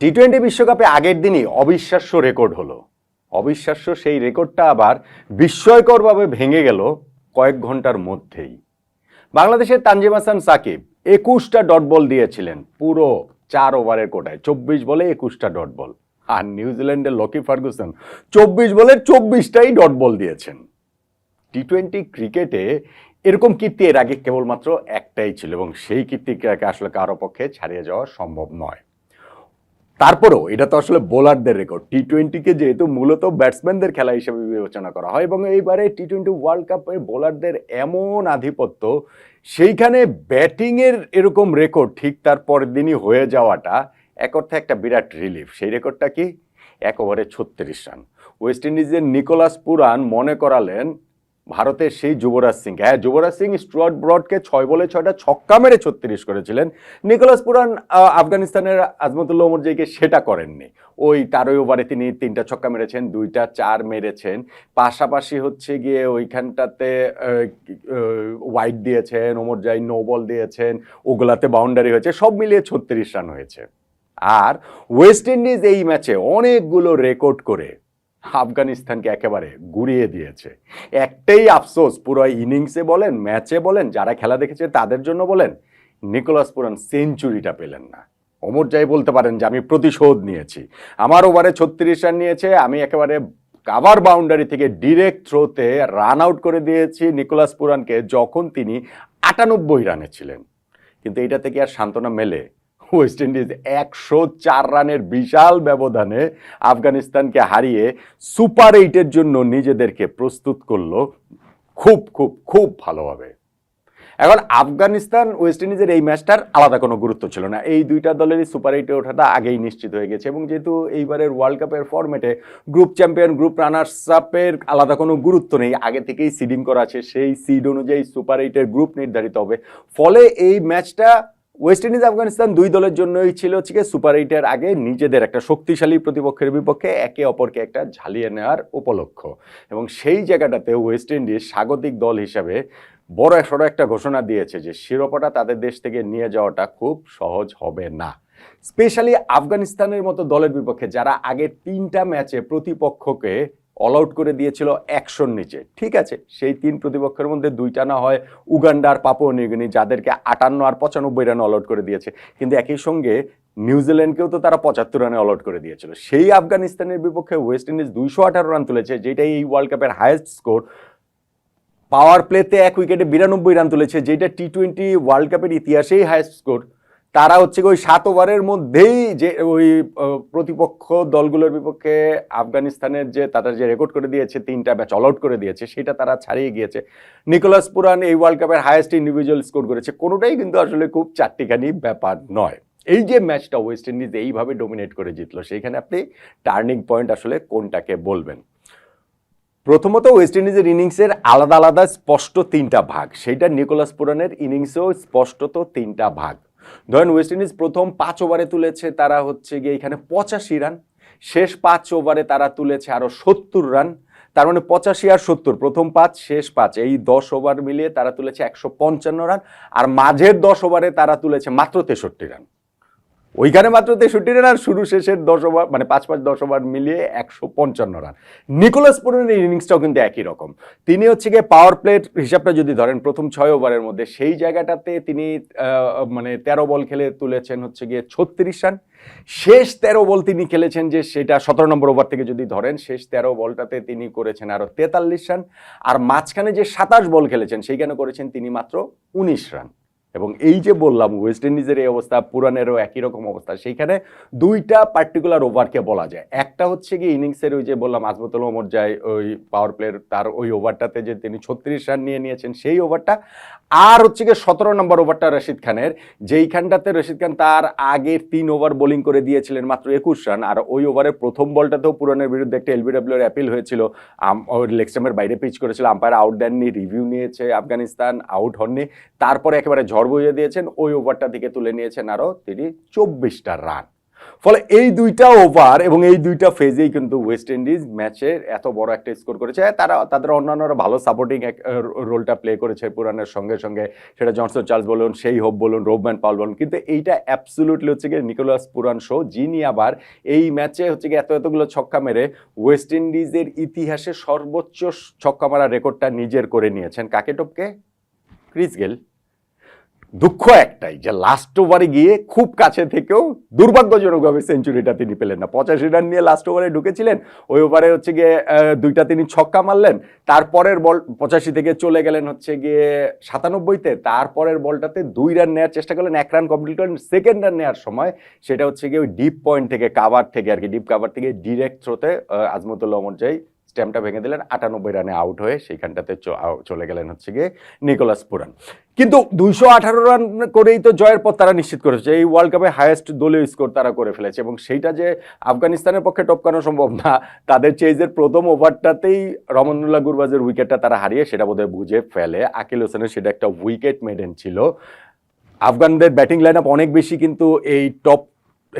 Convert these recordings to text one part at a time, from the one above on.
T twenty বিশ্বকাপে আগের দিনই অবিশ্বাস্য রেকর্ড হলো। অবিশ্বাস্য সেই রেকর্ডটা আবার বিস্ময়করভাবে ভেঙে গেল কয়েক ঘণ্টার মধ্যেই। বাংলাদেশের তানজিম হাসান সাকিব একুশটা ডট বল দিয়েছিলেন পুরো চার ওভারের কোটায়, চব্বিশ বলে একুশটা ডট বল। আর নিউজিল্যান্ডের লকি ফার্গুসন চব্বিশ বলে চব্বিশটাই ডট বল দিয়েছেন। টি টোয়েন্টি ক্রিকেটে এরকম কীর্তি এর আগে কেবলমাত্র একটাই ছিল এবং সেই কীর্তিকে আসলে কারও পক্ষে ছাড়িয়ে যাওয়া সম্ভব নয়। তারপরেও এটা তো আসলে বোলারদের রেকর্ড টি টোয়েন্টিকে যেহেতু মূলত ব্যাটসম্যানদের খেলা হিসেবে বিবেচনা করা হয় এবং এইবারে টি টোয়েন্টি ওয়ার্ল্ড কাপে বোলারদের এমন আধিপত্য, সেইখানে ব্যাটিংয়ের এরকম রেকর্ড ঠিক তার পরের দিনই হয়ে যাওয়াটা এক অর্থে একটা বিরাট রিলিফ সেই রেকর্ডটা কি? এক ওভারে ছত্রিশ রান। ওয়েস্ট ইন্ডিজের নিকোলাস পুরান মনে করালেন ভারতের সেই যুবরাজ সিং। হ্যাঁ যুবরাজ সিং স্টুয়ার্ট ব্রডকে ছয় বলে ছয়টা ছক্কা মেরে ছত্রিশ করেছিলেন। নিকোলাস পুরান আফগানিস্তানের আজমতুল্লাহ ওমরজাইকে সেটা করেননি। ওই তেরোই ওভারে তিনি তিনটা ছক্কা মেরেছেন, দুইটা চার মেরেছেন। পাশাপাশি হচ্ছে গিয়ে ওইখানটাতে ওয়াইড দিয়েছেন ওমরজাই নো বল দিয়েছেন, ওগুলাতে বাউন্ডারি হয়েছে, সব মিলিয়ে ছত্রিশ রান হয়েছে। আর ওয়েস্ট ইন্ডিজ এই ম্যাচে অনেকগুলো রেকর্ড করে আফগানিস্তানকে একেবারে গুড়িয়ে দিয়েছে। একটাই আফসোস, পুরো ইনিংসে বলেন, ম্যাচে বলেন, যারা খেলা দেখেছে তাদের জন্য বলেন, নিকোলাস পুরান সেঞ্চুরিটা পেলেন না। অমর যাই বলতে পারেন যে, আমি প্রতিশোধ নিয়েছি। আমার ওভারে ছত্রিশ রান নিয়েছে, আমি একেবারে কাভার বাউন্ডারি থেকে ডিরেক্ট থ্রোতে রান আউট করে দিয়েছি নিকোলাস পুরানকে, যখন তিনি আটানব্বই রানে ছিলেন। কিন্তু এটা থেকে আর সান্ত্বনা মেলে ওয়েস্ট ইন্ডিজ একশো চার রানের বিশাল ব্যবধানে আফগানিস্তানকে হারিয়ে সুপার এইটের জন্য নিজেদেরকে প্রস্তুত করল খুব খুব খুব ভালোভাবে। এখন আফগানিস্তান ওয়েস্ট ইন্ডিজের এই ম্যাচটার আলাদা কোনো গুরুত্ব ছিল না। এই দুইটা দলেরই সুপার এইটে ওঠাটা আগেই নিশ্চিত হয়ে গেছে এবং যেহেতু এইবারের ওয়ার্ল্ড কাপের ফরম্যাটে গ্রুপ চ্যাম্পিয়ন গ্রুপ রানার্স আপের আলাদা কোনো গুরুত্ব নেই। আগে থেকেই সিডিং করা আছে। সেই সিড অনুযায়ী সুপার এইটের গ্রুপ নির্ধারিত হবে। ফলে এই ম্যাচটা ওয়েস্ট ইন্ডিজ আফগানিস্তান দুই দলের জন্যই ছিল হচ্ছে সুপার এইটের আগে নিজেদের একটা শক্তিশালী প্রতিপক্ষের বিপক্ষে একে অপরকে একটা ঝালিয়ে নেওয়ার উপলক্ষ। এবং সেই জায়গাটাতে ওয়েস্ট ইন্ডিজ স্বাগতিক দল হিসাবে বড় সড়ো একটা ঘোষণা দিয়েছে যে শিরোপাটা তাদের দেশ থেকে নিয়ে যাওয়াটা খুব সহজ হবে না। স্পেশালি আফগানিস্তানের মতো দলের বিপক্ষে যারা আগে তিনটা ম্যাচে প্রতিপক্ষকে অল আউট করে দিয়েছিল একশোর নিচে। ঠিক আছে? সেই তিন প্রতিপক্ষের মধ্যে দুইটা না হয় উগান্ডা আর নিউগিনি, যাদেরকে আটান্ন আর পঁচানব্বই রানে অল আউট করে দিয়েছে। কিন্তু একই সঙ্গে নিউজিল্যান্ডকেও তো তারা পঁচাত্তর রানে অল আউট করে দিয়েছিল। সেই আফগানিস্তানের বিপক্ষে ওয়েস্ট ইন্ডিজ দুইশো আঠারো রান তুলেছে, যেটাই এই ওয়ার্ল্ড কাপের হায়েস্ট স্কোর পাওয়ার প্লেতে এক উইকেটে বিরানব্বই রান তুলেছে, যেটা টি টোয়েন্টি ওয়ার্ল্ড কাপের ইতিহাসেই হায়েস্ট স্কোর তারা হচ্ছে ওই সাত ওভারের মধ্যেই যে ওই প্রতিপক্ষ দলগুলোর বিপক্ষে আফগানিস্তানের যে তারা যে রেকর্ড করে দিয়েছে, তিনটা ম্যাচ অল আউট করে দিয়েছে, সেটা তারা ছাড়িয়ে গিয়েছে। নিকোলাস পুরান এই ওয়ার্ল্ড কাপের হায়েস্ট ইন্ডিভিজুয়াল স্কোর করেছে। কোনোটাই কিন্তু আসলে খুব চারটিখানি ব্যাপার নয়। এই যে ম্যাচটা ওয়েস্ট ইন্ডিজ এইভাবে ডোমিনেট করে জিতলো, সেইখানে আপনি টার্নিং পয়েন্ট আসলে কোনটাকে বলবেন? প্রথমত ওয়েস্ট ইন্ডিজের ইনিংসের আলাদা আলাদা স্পষ্ট তিনটা ভাগ। সেইটা নিকোলাস পুরানের ইনিংসেও স্পষ্টত তিনটা ভাগ। ধরেন ওয়েস্ট ইন্ডিজ প্রথম পাঁচ ওভারে তুলেছে তারা হচ্ছে গিয়ে এখানে পঁচাশি রান শেষ পাঁচ ওভারে তারা তুলেছে আরও সত্তর রান তার মানে পঁচাশি আর সত্তর, প্রথম পাঁচ, শেষ পাঁচ, এই দশ ওভার মিলিয়ে তারা তুলেছে একশো পঞ্চান্ন রান আর মাঝের দশ ওভারে তারা তুলেছে মাত্র তেষট্টি রান ওইখানে মাত্র তেষট্টি রান আর শুরু শেষের দশ ওভার মানে পাঁচ পাঁচ দশ ওভার মিলিয়ে একশো পঞ্চান্ন রান। নিকোলাস পুরনের ইনিংসটাও কিন্তু একই রকম। তিনি হচ্ছে গিয়ে পাওয়ার প্লেট হিসাবটা যদি ধরেন, প্রথম ছয় ওভারের মধ্যে সেই জায়গাটাতে তিনি মানে তেরো বল খেলে তুলেছেন হচ্ছে গিয়ে ছত্রিশ রান। শেষ তেরো বল তিনি খেলেছেন যে সেটা সতেরো নম্বর ওভার থেকে যদি ধরেন, শেষ তেরো বলটাতে তিনি করেছেন আরও তেতাল্লিশ রান। আর মাঝখানে যে সাতাশ বল খেলেছেন, সেইখানে করেছেন তিনি মাত্র উনিশ রান। এবং এই যে বললাম ওয়েস্ট ইন্ডিজের এই অবস্থা, পুরানেরও একই রকম অবস্থা, সেইখানে দুইটা পার্টিকুলার ওভারকে বলা যায়। একটা হচ্ছে কি ইনিংসের ওই যে বললাম, আজমতুল ওমর যায় ওই পাওয়ার প্লের তার ওই ওভারটাতে যে তিনি ছত্রিশ রান নিয়ে নিয়েছেন, সেই ওভারটা আর হচ্ছে গিয়ে সতেরো নম্বর ওভারটা রশিদ খানের, যেইখানটাতে রশিদ খান তার আগের তিন ওভার বোলিং করে দিয়েছিলেন মাত্র একুশ রান আর ওই ওভারের প্রথম বলটাতেও পুরানের বিরুদ্ধে একটা এলবিডব্লিউ এর অ্যাপিল হয়েছিল। আম- ওই লেগ স্টাম্পের বাইরে পিচ করেছিল আম্পায়ার আউট দেননি রিভিউ নিয়েছে আফগানিস্তান আউট হননি। তারপরে একেবারে ঝড় বইয়ে দিয়েছেন, ওই ওভারটা থেকে তুলে নিয়েছেন আরও তিনি চব্বিশটা রান। ফলে এই দুইটা ওভার এবং এই দুইটা ফেজেই কিন্তু ওয়েস্ট ইন্ডিজ ম্যাচের এত বড় একটা স্কোর করেছে। তারা, তাদের অন্যান্যরা ভালো সাপোর্টিং এক রোলটা প্লে করেছে পুরানের সঙ্গে সঙ্গে। সেটা জনসন চার্লস বলুন, সেই হোপ বলুন রোবম্যান পাল বলুন। কিন্তু এইটা অ্যাবসলুটলি হচ্ছে গিয়ে নিকোলাস পুরান শো যিনি আবার এই ম্যাচে হচ্ছে গিয়ে এত, এতগুলো ছক্কা মেরে ওয়েস্ট ইন্ডিজের ইতিহাসে সর্বোচ্চ ছক্কা মারা রেকর্ডটা নিজের করে নিয়েছেন। কাকে টপকে? Chris Gayle. দুঃখ একটাই যে লাস্ট ওভারে গিয়ে খুব কাছে থেকেও দুর্ভাগ্যজনকভাবে সেঞ্চুরিটা তিনি পেলেন না। পঁচাশি রান নিয়ে লাস্ট ওভারে ঢুকেছিলেন, ওই ওভারে হচ্ছে গিয়ে দুইটা তিনি ছক্কা মারলেন, তারপরের বল পঁচাশি থেকে চলে গেলেন হচ্ছে গিয়ে সাতানব্বইতে, তারপরের বলটাতে দুই রান নেওয়ার চেষ্টা করলেন, এক রান কমপ্লিট করেন সেকেন্ড রান নেওয়ার সময় সেটা হচ্ছে গিয়ে ওই ডিপ পয়েন্ট থেকে কাভার থেকে আর কি ডিপ কাভার থেকে ডিরেক্ট থ্রোতে আজমতুল্লাহ অমরজাই স্ট্যাম্পটা ভেঙে দিলেন, আটানব্বই রানে আউট হয়ে সেইখানটাতে চলে গেলেন হচ্ছে গিয়ে নিকোলাস পুরান। কিন্তু দুইশো আঠারো রান করেই তো জয়ের পর তারা নিশ্চিত করেছে এই ওয়ার্ল্ড কাপে হায়েস্ট দলীয় স্কোর তারা করে ফেলেছে এবং সেইটা যে আফগানিস্তানের পক্ষে টপকানো সম্ভব না, তাদের চেজের প্রথম ওভারটাতেই রমনুল্লাহ গুরবাজের উইকেটটা তারা হারিয়ে সেটা বোধহয় বুঝে ফেলে। আকিল হোসেনের সেটা একটা উইকেট মেডেন ছিল। আফগানদের ব্যাটিং লাইন অনেক বেশি কিন্তু এই টপ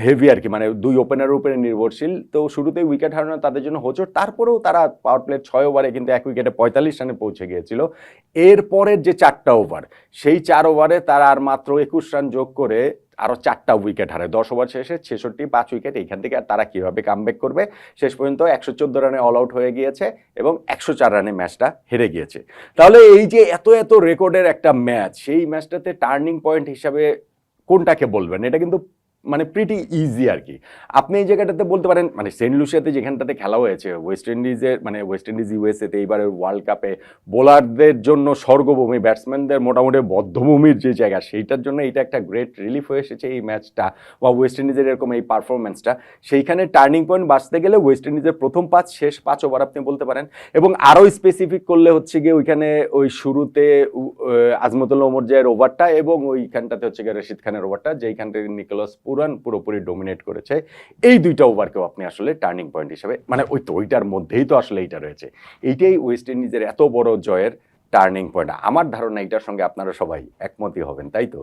হেভি আর কি মানে দুই ওপেনারের উপরে নির্ভরশীল। তো শুরুতেই উইকেট হারানো তাদের জন্য হোচট, তারপরেও তারা পাওয়ার প্লে ছয় ওভারে কিন্তু এক উইকেটে পঁয়তাল্লিশ রানে পৌঁছে গিয়েছিল। এরপরের যে চারটা ওভার সেই চার ওভারে তারা আর মাত্র একুশ রান যোগ করে আরও চারটা উইকেট হারে দশ ওভার শেষে ছেষট্টি, পাঁচ উইকেট এইখান থেকে আর তারা কীভাবে কামব্যাক করবে, শেষ পর্যন্ত একশো চোদ্দ রানে অল আউট হয়ে গিয়েছে এবং একশো চার রানে ম্যাচটা হেরে গিয়েছে। তাহলে এই যে এত এত রেকর্ডের একটা ম্যাচ সেই ম্যাচটাতে টার্নিং পয়েন্ট হিসাবে কোনটাকে বলবেন? এটা কিন্তু মানে প্রিটি ইজি আর কি আপনি এই জায়গাটাতে বলতে পারেন মানে সেন্ট লুসিয়াতে যেখানটাতে খেলা হয়েছে ওয়েস্ট ইন্ডিজের মানে ওয়েস্ট ইন্ডিজ ইউএসএতে এইবারের ওয়ার্ল্ড কাপে বোলারদের জন্য স্বর্গভূমি ব্যাটসম্যানদের মোটামুটি বদ্ধভূমির যে জায়গা, সেইটার জন্য এটা একটা গ্রেট রিলিফ হয়ে এসেছে এই ম্যাচটা বা ওয়েস্ট ইন্ডিজের এরকম এই পারফরমেন্সটা সেইখানে টার্নিং পয়েন্ট বাঁচতে গেলে ওয়েস্ট ইন্ডিজের প্রথম পাঁচ, শেষ পাঁচ ওভার আপনি বলতে পারেন। এবং আরও স্পেসিফিক করলে হচ্ছে গিয়ে ওইখানে ওই শুরুতে আজমতুল্লাহ ওমর জায়ের ওভারটা এবং ওইখানটাতে হচ্ছে গিয়ে রশিদ খানের ওভারটা যেইখানটা নিকোলাস পুরান, পুরোপুরি ডোমিনেট করেছে। এই দুইটা ওভারকেও আপনি আসলে টার্নিং পয়েন্ট হিসেবে মানে ওই তো ওইটার মধ্যেই তো আসলে এইটা রয়েছে। এইটাই ওয়েস্ট ইন্ডিজের এত বড় জয়ের টার্নিং পয়েন্ট আমার ধারণা এটার সঙ্গে আপনারা সবাই একমতই হবেন, তাই তো?